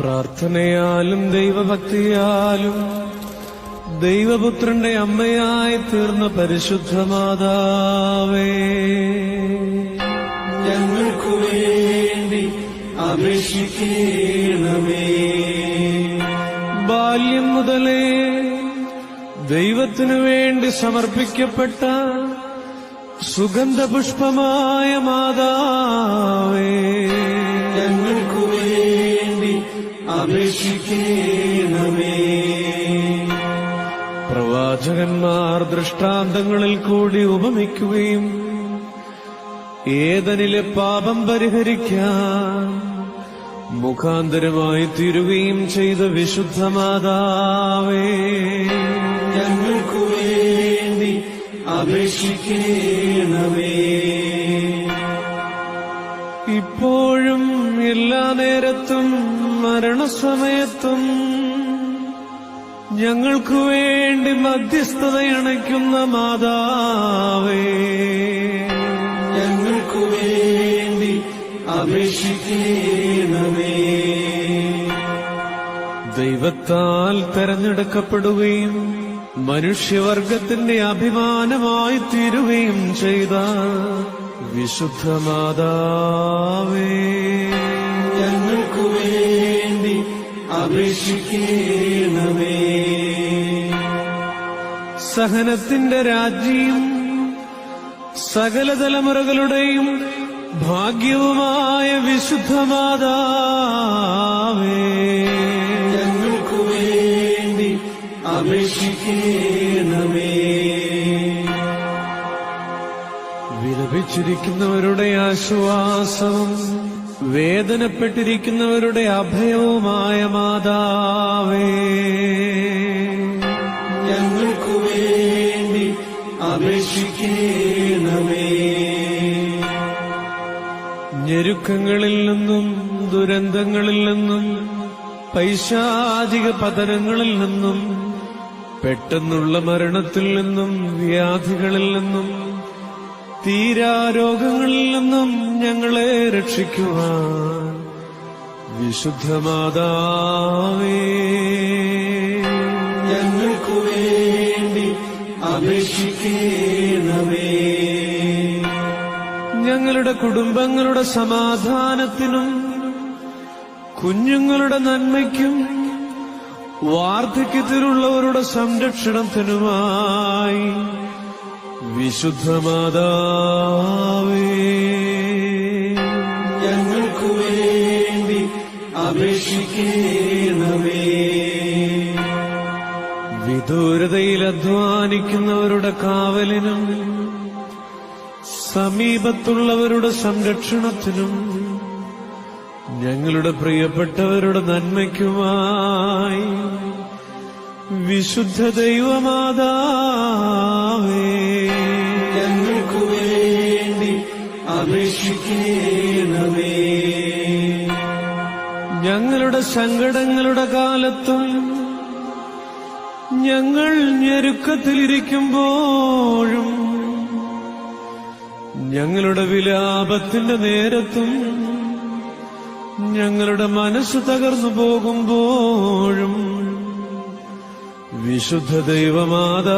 പ്രാർത്ഥനയാലും ദൈവഭക്തിയാലും ദൈവപുത്രന്റെ അമ്മയായി തീർന്ന പരിശുദ്ധ മാതാവേ ഞങ്ങൾക്കു വേണ്ടി അപേക്ഷിക്കണമേ. ബാല്യം മുതലേ ദൈവത്തിനു വേണ്ടി സമർപ്പിക്കപ്പെട്ട സുഗന്ധപുഷ്പമായ മാതാവേ. പ്രവാചകന്മാർ ദൃഷ്ടാന്തങ്ങളിൽ കൂടി ഉപമിക്കുകയും ഏതനിലെ പാപം പരിഹരിക്കാൻ മുഖാന്തരമായി തീരുകയും ചെയ്ത വിശുദ്ധ മാതാവേ ഞങ്ങൾക്കു വേണ്ടി അപേക്ഷിക്കണമേ. ഇപ്പോഴും എല്ലാ നേരത്തും മരണസമയത്തും ഞങ്ങൾക്കു വേണ്ടി മധ്യസ്ഥതയണയ്ക്കുന്ന മാതാവേ. ഞങ്ങൾക്കു വേണ്ടി അപേക്ഷിക്കണമേ. ദൈവത്താൽ തെരഞ്ഞെടുക്കപ്പെടുകയും മനുഷ്യവർഗത്തിന്റെ അഭിമാനമായി തീരുകയും ചെയ്ത വിശുദ്ധ മാതാവേ. അപേക്ഷിക്കണമേ. സഹനത്തിന്റെ രാജ്യം സകല തലമുറകളുടെയും ഭാഗ്യവുമായ വിശുദ്ധമാതാവേ. ഞങ്ങൾക്കു വേണ്ടി അപേക്ഷിക്കണമേ. വിലപിച്ചിരിക്കുന്നവരുടെ ആശ്വാസവും വേദനപ്പെട്ടിരിക്കുന്നവരുടെ അഭയവുമായ മാതാവേ. ഞങ്ങൾക്കു വേണ്ടി അപേക്ഷിക്കണമേ. ഞെരുക്കങ്ങളിൽ നിന്നും ദുരന്തങ്ങളിൽ നിന്നും പൈശാചിക പതനങ്ങളിൽ നിന്നും പെട്ടെന്നുള്ള മരണത്തിൽ നിന്നും വ്യാധികളിൽ നിന്നും തീരാരോഗങ്ങളിൽ നിന്നും ഞങ്ങളെ രക്ഷിക്കുവാൻ വിശുദ്ധ മാതാവേ ഞങ്ങൾക്കു വേണ്ടി അപേക്ഷിക്കണമേ. ഞങ്ങളുടെ കുടുംബങ്ങളുടെ സമാധാനത്തിനും കുഞ്ഞുങ്ങളുടെ നന്മയ്ക്കും വാർദ്ധക്യത്തിലുള്ളവരുടെ സംരക്ഷണത്തിനുമായി വിശുദ്ധ മാതാവേ ഞങ്ങൾക്കു വേണ്ടി അപേക്ഷിക്കണമേ. വിദൂരതയിൽ അധ്വാനിക്കുന്നവരുടെ കാവലിനും സമീപത്തുള്ളവരുടെ സംരക്ഷണത്തിനും ഞങ്ങളുടെ പ്രിയപ്പെട്ടവരുടെ നന്മയ്ക്കുമായി വിശുദ്ധ ദൈവമാതാവേ. ഞങ്ങൾക്കു വേണ്ടി അപേക്ഷിക്കണമേ. ഞങ്ങളുടെ സങ്കടങ്ങളുടെ കാലത്തും ഞങ്ങൾ ഞെരുക്കത്തിലിരിക്കുമ്പോഴും ഞങ്ങളുടെ വിലാപത്തിന്റെ നേരത്തും ഞങ്ങളുടെ മനസ്സ് തകർന്നു പോകുമ്പോഴും വിശുദ്ധ ദൈവമാതാവേ.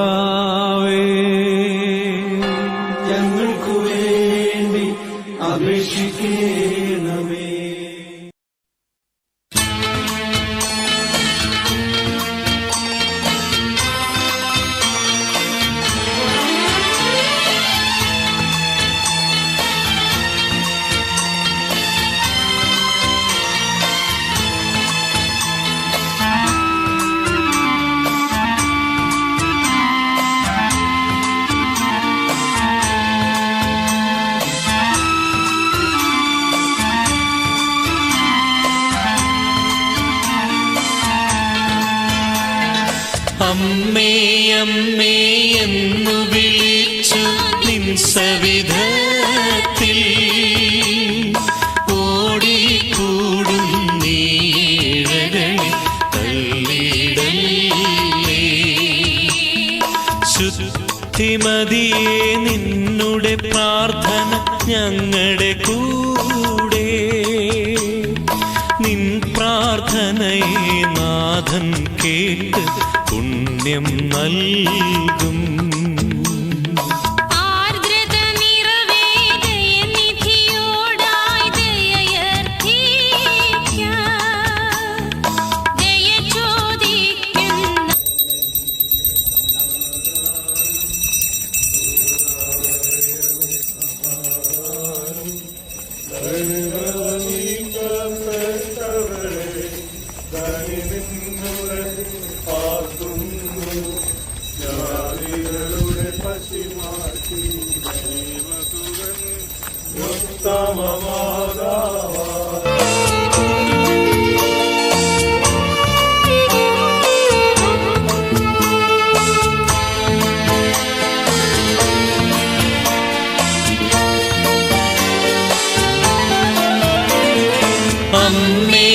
അമ്മേ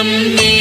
അമ്മേ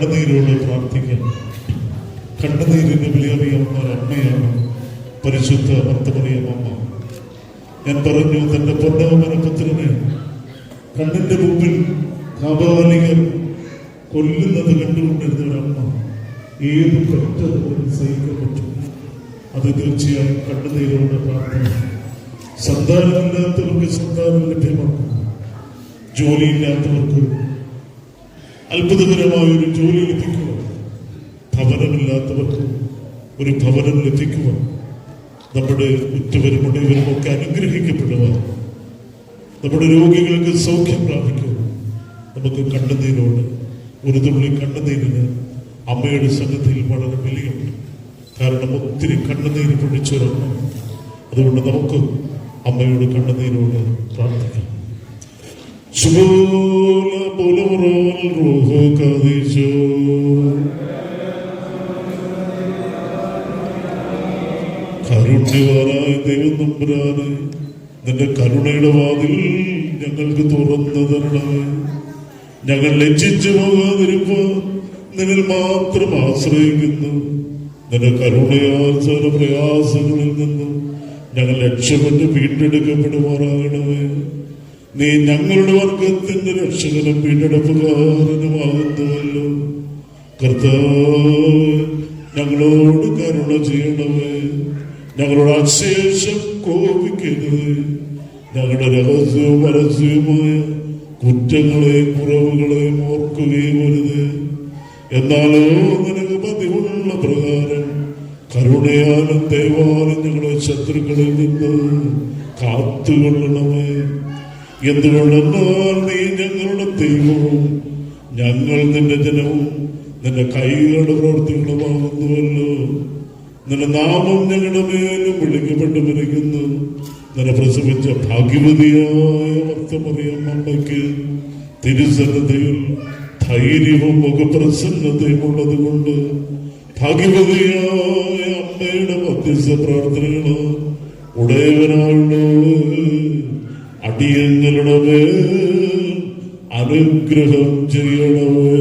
കണ്ണുനീരോട് പ്രാർത്ഥിക്കാം. കണ്ണുനീരിന് വിലയറിയാവുന്ന ഒരു അമ്മയാണ്. പരിശുദ്ധ ഭർത്തമറിയം അമ്മ ഞാൻ പറഞ്ഞു തന്റെ പൊന്നവന പുത്രനെ കണ്ണിന്റെ മുമ്പിൽ കാബാലികൾ കൊല്ലുന്നത് കണ്ടുകൊണ്ടിരുന്ന ഒരു അമ്മ. ഏത് പെട്ടെന്ന് സഹിക്കാൻ പറ്റും. അത് തീർച്ചയായും കണ്ണുനീരോടെ പ്രാർത്ഥന. സന്താനമില്ലാത്തവർക്ക് സന്താനം ലഭ്യമാക്കും ജോലിയില്ലാത്തവർക്ക് അത്ഭുതകരമായ ഒരു ജോലി ലഭിക്കുക ഭവനമില്ലാത്തവർക്ക് ഒരു ഭവനം ലഭിക്കുക നമ്മുടെ ഉറ്റവരും ഉടയവരും ഒക്കെ അനുഗ്രഹിക്കപ്പെടുക നമ്മുടെ രോഗികൾക്ക് സൗഖ്യം പ്രാപിക്കുക നമുക്ക് കണ്ണുനീരോട് ഒരു തുള്ളി കണ്ണുനീരിന് അമ്മയുടെ സംഘത്തിൽ വളരെ വിലയുണ്ട്. കാരണം ഒത്തിരി കണ്ണുനീര് പൊഴിച്ചൊരമ്മ അതുകൊണ്ട് നമുക്ക് അമ്മയോട് കണ്ണുനീരോട് പ്രാർത്ഥിക്കാം. ശുഭോല പുലമുറോൽ റൂഹോ കാതീശോ കരുണ്യവാനായ ദൈവം നമ്പുരാന് നിന്റെ കരുണയുടെ വാതിൽ ഞങ്ങൾക്ക് തുറന്നു തരണമേ. ഞങ്ങൾ ലജ്ജിച്ചു പോകാതിരുമ്പോ നിന്നിൽ മാത്രം ആശ്രയിക്കുന്നു. നിന്റെ കരുണയാൽ സകല പ്രയാസങ്ങളിൽ നിന്നും ഞങ്ങൾ രക്ഷപ്പെട്ട് വീണ്ടെടുക്കപ്പെടുമാറാകണമേ. നീ ഞങ്ങളുടെ വർഗത്തിന്റെ രക്ഷകനും വീണ്ടെടുപ്പുകാരനുമാകുന്നുവല്ലോ കർത്താവ് ഞങ്ങളോട് കരുണ ചെയ്യണമേ. ഞങ്ങളോട് അശേഷം കോപിക്കരുത്. ഞങ്ങളുടെ രഹസ്യവും പരസ്യവുമായ കുറ്റങ്ങളെയും കുറവുകളെയും ഓർക്കുകയും വരുത് എന്നാലോ നിനക്ക് പതിവുള്ള പ്രകാരം കരുണയാലും ദൈവാലും ഞങ്ങളുടെ ശത്രുക്കളിൽ നിന്ന് കാത്തുകൊള്ളണമേ. എന്തുകൊണ്ടെന്നാൽ നീ ഞങ്ങളുടെ ദൈവവും ഞങ്ങൾ നിന്റെ ജനവും നിന്റെ കൈകളുടെ പ്രവർത്തികളുമാകുന്നുവല്ലോ നിന്റെ നാമം ഞങ്ങളുടെ മേലും വിളിക്കപ്പെട്ടു വരിക്കുന്നു. നിന്നെ പ്രസവിച്ച ഭാഗ്യവതിയായ ഭക്തമറിയാം അമ്മയ്ക്ക്. തിരുസന്നതയിൽ ധൈര്യവും മുഖപ്രസന്നതയും ഉള്ളത് കൊണ്ട് ഭാഗ്യവതിയായ അമ്മയുടെ മധ്യസ്ഥ പ്രാർത്ഥനകൾ ഉടയവനായുള്ള അടിയങ്ങളുടെ അനുഗ്രഹം ചെയ്യണമേ.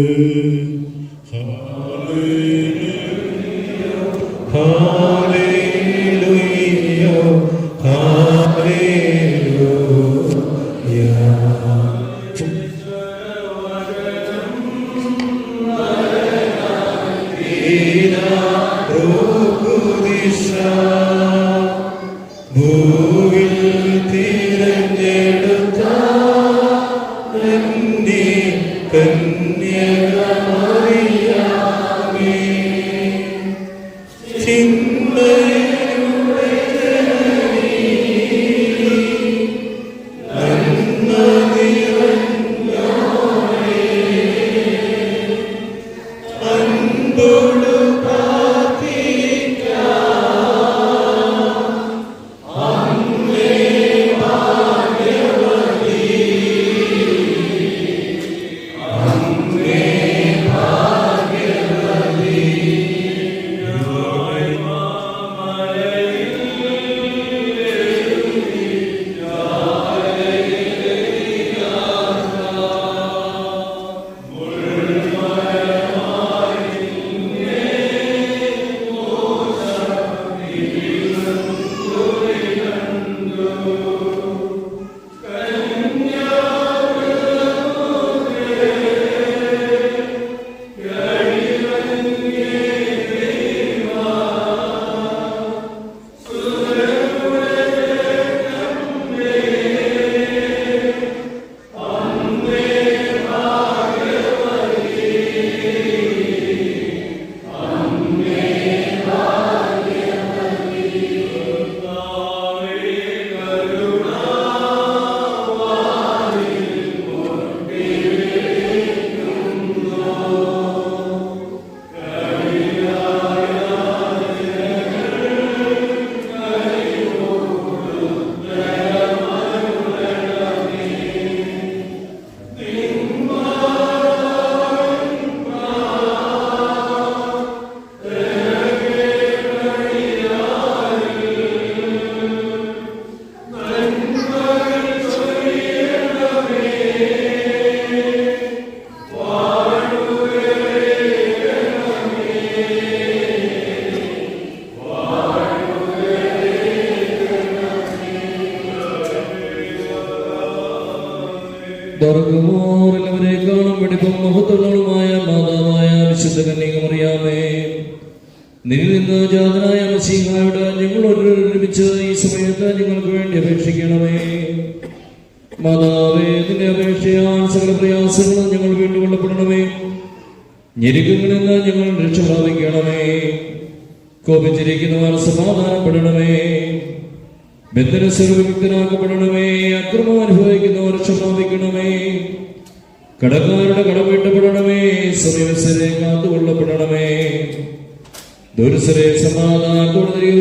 ജാതനായ മസീഹായോട് നിങ്ങൾ ഒരുമിച്ച് ഈ സമയത്ത് നിങ്ങൾക്ക് വേണ്ടി അപേക്ഷിക്കണമേ. മാതാവേ നിന്റെ അപേക്ഷയാൽ സകല പ്രയാസങ്ങളും ഞങ്ങൾ വീണ്ടുകൊള്ളപ്പെടണമേ. ഞെരുക്കങ്ങളിൽ നിന്ന് ഞങ്ങൾ രക്ഷ പ്രാപിക്കണമേ കോപിച്ചിരിക്കുന്നവർ സമാധാനപ്പെടണമേ. ബന്ധനസ്വരൂപമുക്തനാക്കപ്പെടണമേ അക്രമം അനുഭവിക്കുന്നവർ ക്ഷമാപിക്കണമേ കടക്കാരുടെ കടമീട്ടപ്പെടണമേ സമയസരെ കാത്തുകൊള്ളപ്പെടണമേ. ദുരുസരെ സമാധാനത്തോടെ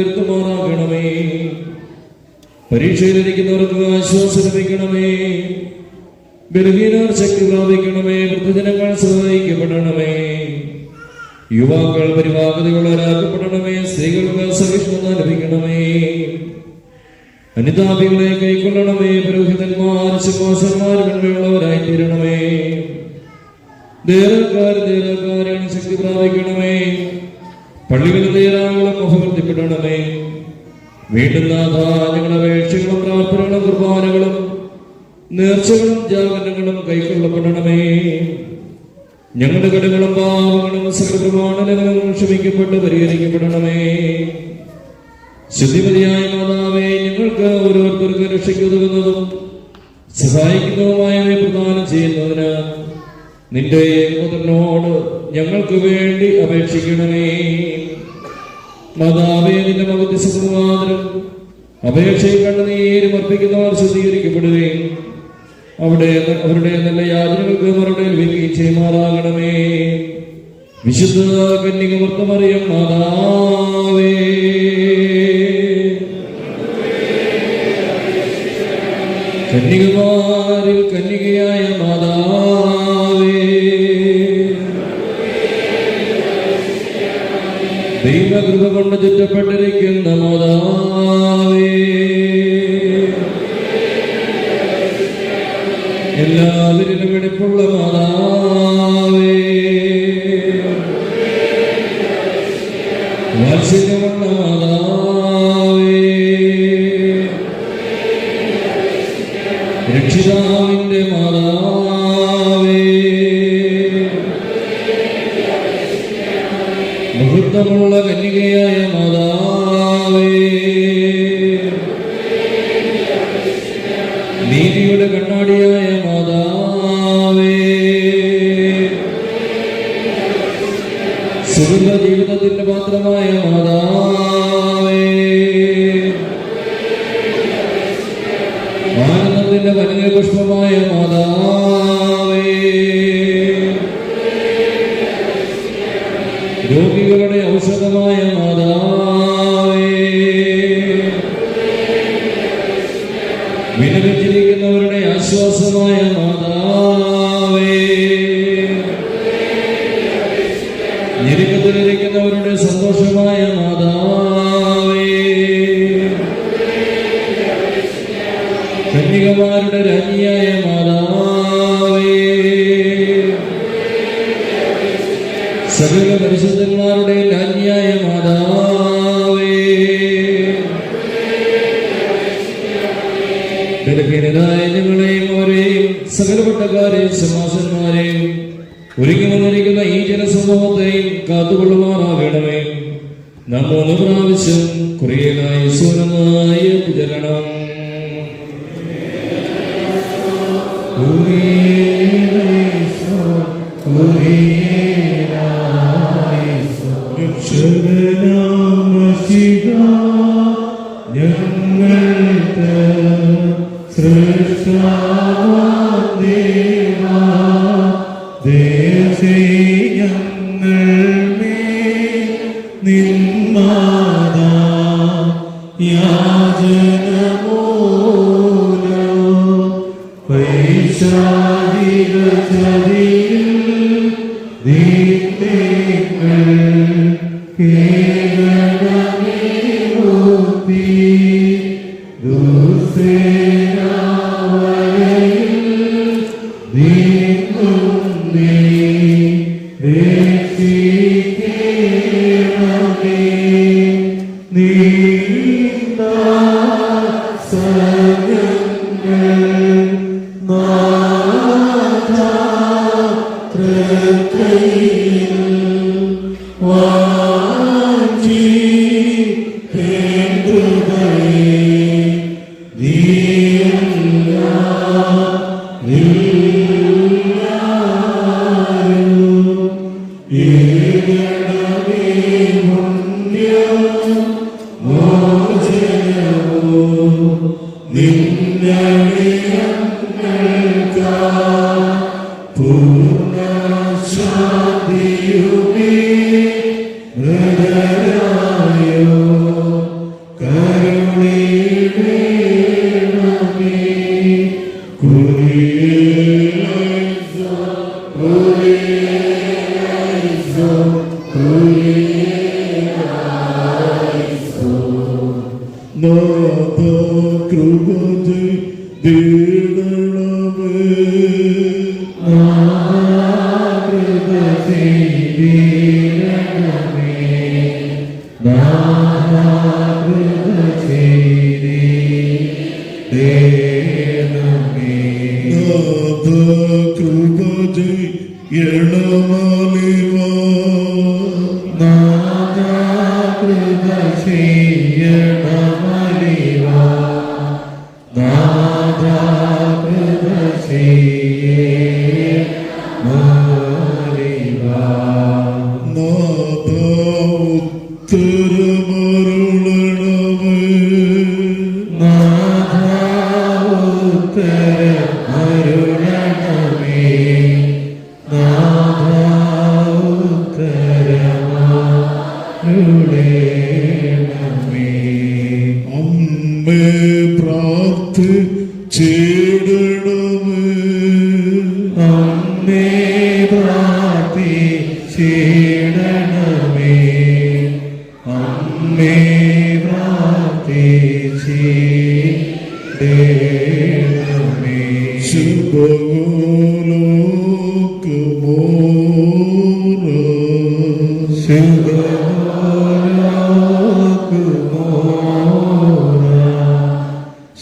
പരീക്ഷയിലിരിക്കുന്നവർക്ക് ആശ്വാസം ലഭിക്കണമേ. ബലഹീനർ ശക്തി പ്രാപിക്കണമേ. വൃദ്ധജനങ്ങൾ സഹായിക്കപ്പെടണമേ. യുവാക്കൾ പരിവാഹതയുള്ളവരാക്കപ്പെടണമേ സ്ത്രീകൾക്ക് സഹിഷ്ണുത ലഭിക്കണമേ. അനിതാപികളെ കൈക്കൊള്ളണമേ. പുരോഹിതന്മാർ ശുഭാസന്മാർ വെണ്ണയുള്ളവരായി തീരണമേ ദേവക്കാർ ദേവക്കാരാണ് ശക്തി പ്രാപിക്കണമേ. പള്ളികളിൽ ദേരാളം അഭിവൃദ്ധിപ്പെടണമേ വീണ്ടും നാഥ ഞങ്ങളുടെ അപേക്ഷകളും പ്രാർത്ഥനകളും കുർബാനകളും നേർച്ചകളും ജാഗരണങ്ങളും കൈക്കൊള്ളപ്പെടണമേ. ഞങ്ങളുടെ കടകളും പാവങ്ങളും സകല പ്രമാണങ്ങളും ക്ഷമിക്കപ്പെട്ട് പരിഹരിക്കപ്പെടണമേ. ശുദ്ധിമതിയായ മാതാവേ ഞങ്ങൾക്ക് ഓരോരുത്തർക്ക് രക്ഷയ്ക്കുതകുന്നതും സഹായിക്കുന്നതുമായ പ്രദാനം ചെയ്യുന്നതിന് നിന്റെ മുതലിനോട് ഞങ്ങൾക്ക് വേണ്ടി അപേക്ഷിക്കണമേ. മാതാവേ നിന്റെ മകത്തി സുഖമാതരം അപേക്ഷയിൽ കണ്ണുനീരും അർപ്പിക്കുന്നവർ ശുദ്ധീകരിക്കപ്പെടുകയും അവിടെ അവരുടെ നല്ല യാതനകൾക്ക് മറുപടി ലഭിക്കുകയും ചെയ്യുമാറാകണമേ വിശുദ്ധ കന്യക വർത്തമറിയം മാതാവേ. കന്യകമാരിൽ കന്യകയായ ദൈവകൃപ കൊണ്ട് ചുറ്റപ്പെട്ടിരിക്കുന്ന മാതാവേ. എല്ലാവരിലും വെടിപ്പുള്ള മാതാവേ. വാത്സല്യമുള്ള മാതാവേ. രക്ഷിതാവിന്റെ മാതാവേ. മുഹൂർത്തമുള്ള സന്തോഷമായ മാതാവേ. കന്യകമാരുടെ മാതാവേ. പരിശുദ്ധന്മാരുടെ രാജ്ഞിയായ മാതാവേ. ബലഹീനരായ അവരെയും സകലപ്പെട്ടക്കാരെയും സമാസന്മാരെയും ഒരുങ്ങി വന്നിരിക്കുന്ന ഈ ജനസമൂഹത്തെയും കാത്തുകൊള്ളുമാറാകണമേ നാം മൂന്ന് പ്രാവശ്യം കുറേനായി സ്വരമായ ജരണം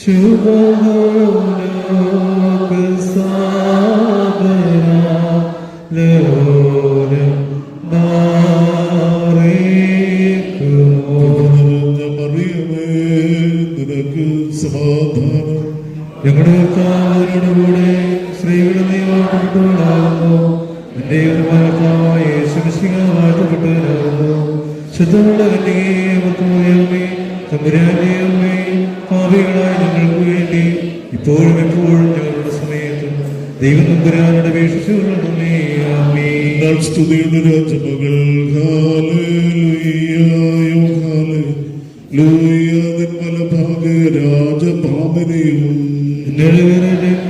ശുഭ ലോരം മറിയമേ നിനക്ക് സമാധാനം ഞങ്ങളുടെ കർത്താവിനോട് കൂടെ സ്ത്രീകളുടെ നിയമപ്പെട്ടവളാകുന്നു നിന്റെ ഒരു ഭർത്താവായ യേശുമിശിക വാഴ്ത്തപ്പെട്ടവരാകുന്നു ശുദ്ധമുള്ള കന്യകേ തമ്പുരാന്റെ തമ്പുരാനോട് അപേക്ഷിച്ചുകൊള്ളണമേ ആമേ സ്തുതിയുടെ രാജമകൾ. ഹാലേലുയ്യായോ ഹാലേലൂയ നിർമ്മല ഭാഗ രാജപാമനെയും.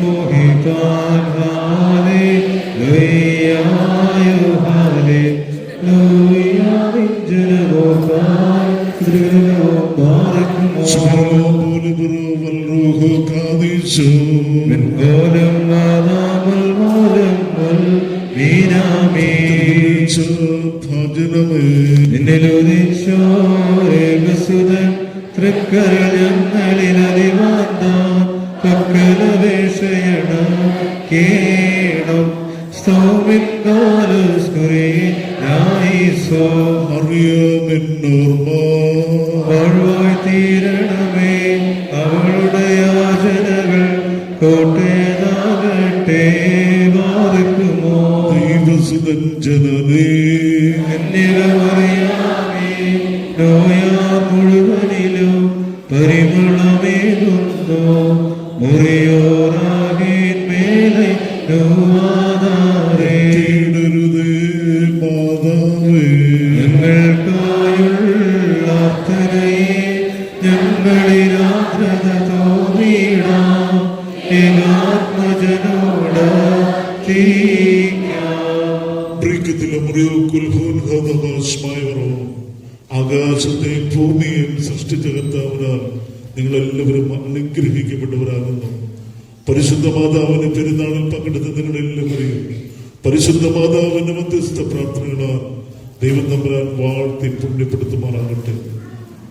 മോഹിക്കാൻ ഹാലേ ലുയ്യായോ ഹാലേ ലുയ്യാവിൻ ജനമോക്കാൻ ത്രിവിരലോ ബാറക്കുമോ പോലെ Yeah.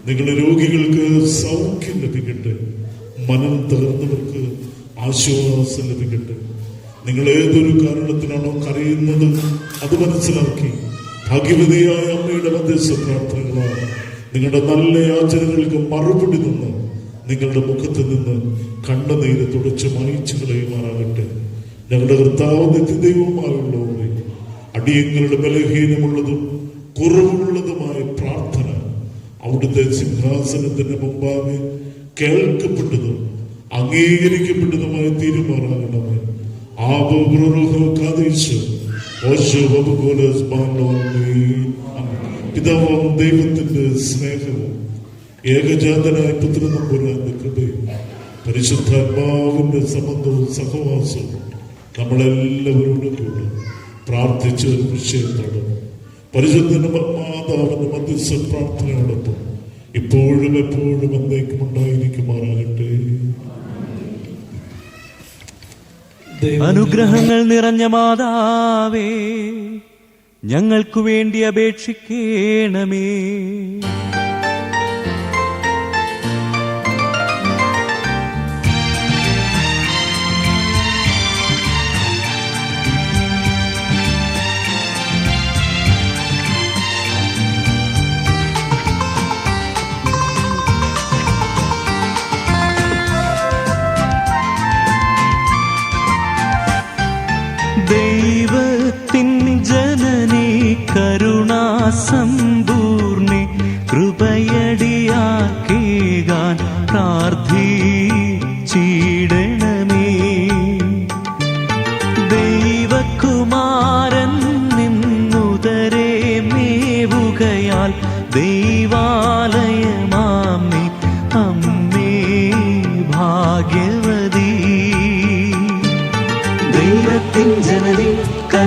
നിങ്ങളുടെ രോഗികൾക്ക് സൗഖ്യം ലഭിക്കട്ടെ. മനം തകർന്നവർക്ക് ആശ്വാസം ലഭിക്കട്ടെ. നിങ്ങൾ ഏതൊരു കാരണത്തിനാണോ കരയുന്നത് അത് മനസ്സിലാക്കി ഭാഗ്യവതിയായ അമ്മയുടെ മധ്യസ്ഥ പ്രാർത്ഥനകളാണ് നിങ്ങളുടെ നല്ല യാചനകൾക്ക് മറുപടി നിന്ന് നിങ്ങളുടെ മുഖത്ത് നിന്ന് കണ്ണുനീര് തുടച്ച് മായിച്ചു കളയുമാറാകട്ടെ. ഞങ്ങളുടെ കർത്താവ് നിത്യദൈവമായുള്ളവരെ അടിയങ്ങളുടെ ബലഹീനമുള്ളതും പ്രാർത്ഥന അവിടുത്തെ സിംഹാസനത്തിന്റെ മുമ്പാകെ കേൾക്കപ്പെട്ടതും അംഗീകരിക്കപ്പെട്ടതുമായ തീരുമാനമാകണമേ. പിതാവും ദൈവത്തിന്റെ സ്നേഹവും ഏകജാതനായ പുത്രനമ്പുരാന്റെ കൃപയും പരിശുദ്ധാത്മാവിന്റെ സംബന്ധവും സഹവാസവും നമ്മളെല്ലാവരോടും കൂടെ പ്രാർത്ഥിച്ച ഒരു വിഷയം തുടങ്ങും പരിശുദ്ധന്റെ മാതാവിന്റെ മധ്യസ്ഥ പ്രാർത്ഥനയോടൊപ്പം ഇപ്പോഴും എപ്പോഴും എന്തേക്കും ഉണ്ടായിരിക്കുമാറാകട്ടെ. അനുഗ്രഹങ്ങൾ നിറഞ്ഞ മാതാവേ ഞങ്ങൾക്കു വേണ്ടി അപേക്ഷിക്കേണമേ.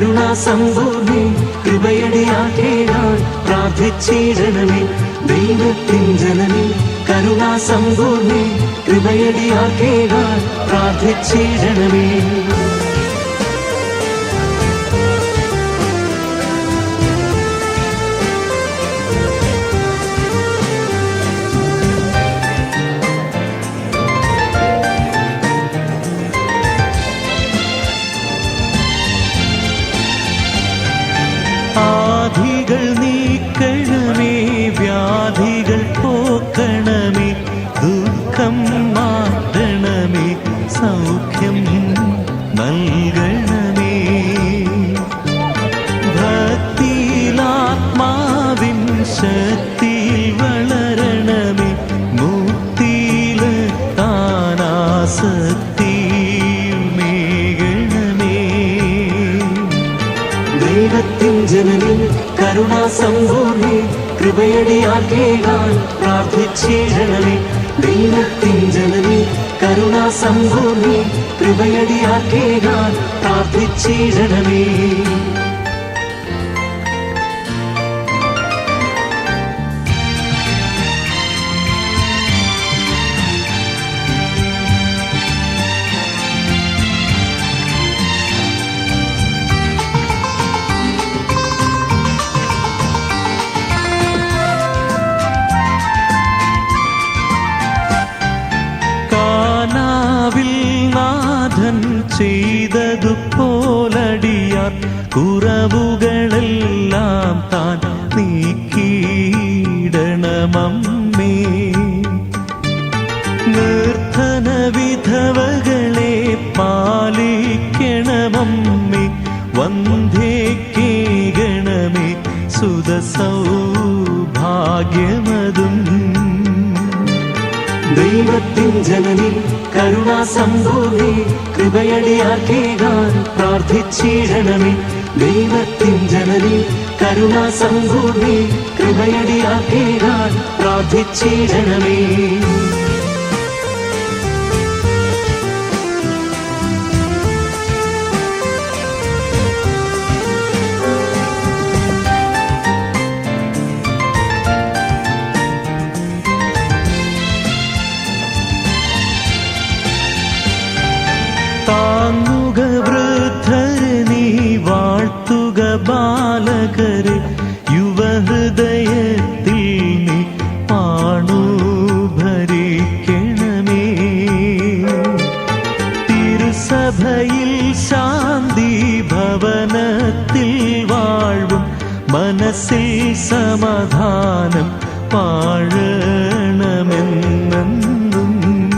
കരുണാസമ്പൂർണി കൃപയടിയാക്കേകാൻ പ്രാർത്ഥിച്ചിടണമേ. ദൈവത്തിൻ ജനനി കരുണാസമ്പൂർണി കൃപയടിയാക്കേകാൻ പ്രാർത്ഥിച്ചിടണമേ. കരുണാസമ്പൂർണി കൃപയടിയാക്കേകാൻ കേകാൻ പ്രാർത്ഥിച്ചിടണമേ ദൈവത്തിൻ ജനനി കരുണാസമ്പൂർണി കൃപയടിയാൽ കേകാൻ കുറവുകളെല്ലാം താൻ നീക്കിയിടണമമ്മേ. നിർധന വിധവകളെ പാലിക്കണമമ്മേ. വന്ധ്യേക്കേകണമേ സുതസൗഭാഗ്യമതും ദൈവത്തിൻ ജനനി കരുണാസമ്പൂർണി കൃപയടിയാൽ കേകാൻ പ്രാർത്ഥിച്ചിടണമേ. ദൈവത്തിൻ ജനനി കരുണാസമ്പൂർണി കൃപയടിയാൽ കേകാൻ പ്രാർത്ഥിച്ചിടണമേ